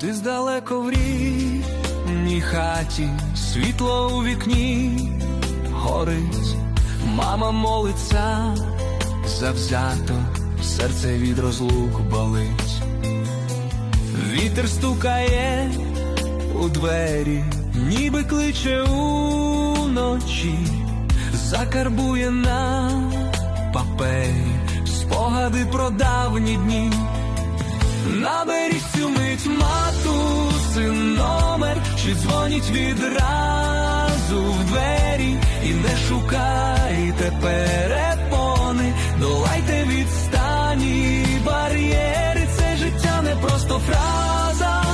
Десь далеко в рідній хаті, світло у вікні горить, мама молиться завзято, серце від розлук болить. Вітер стукає у двері, ніби кличе уночі, закарбує на папері спогади про давні дні. Наберіть цю мить чи дзвоніть відразу в двері? І не шукайте перепони, долайте відстані бар'єри, це життя не просто фраза,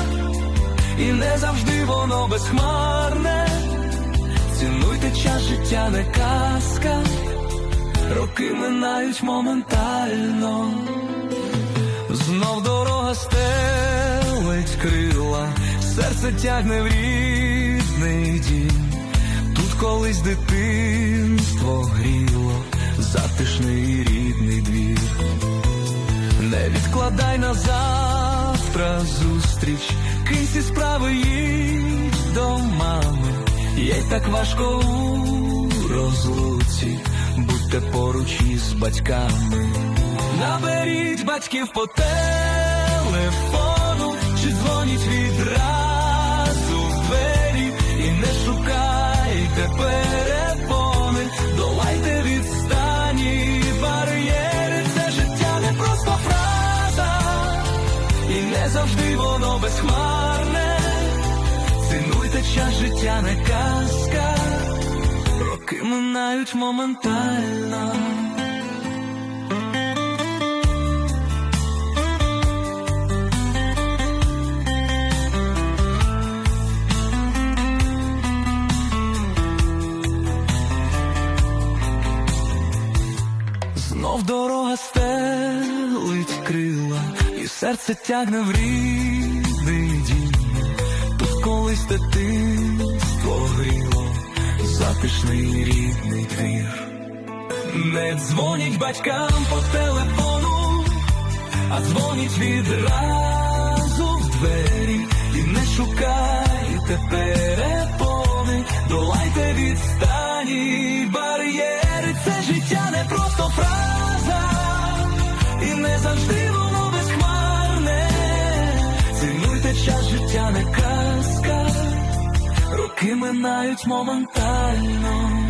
і не завжди воно безхмарне. Цінуйте час життя, не казка, роки минають моментально. Знов дорога стелить крила, серце тягне в рідний дім. Тут колись дитинство гріло, затишний рідний двір. Не відкладай на завтра зустріч, кинь справи їдь до мами. Їй так важко у розлуці, будьте поруч із батьками. Наберіть батьків по телефону, чи дзвоніть відразу завжди воно безхмарне. Цінуйте час життя, не казка, роки минають моментально. Знов дорога стелить крила, і серце тягне в рідний дім. Тут колись дитинство гріло, затишний рідний двір. Не дзвоніть батькам по телефону, а дзвоніть відразу в двері і не шукайте перепони, долайте відстані бар'єри, це життя не роки минають моментально.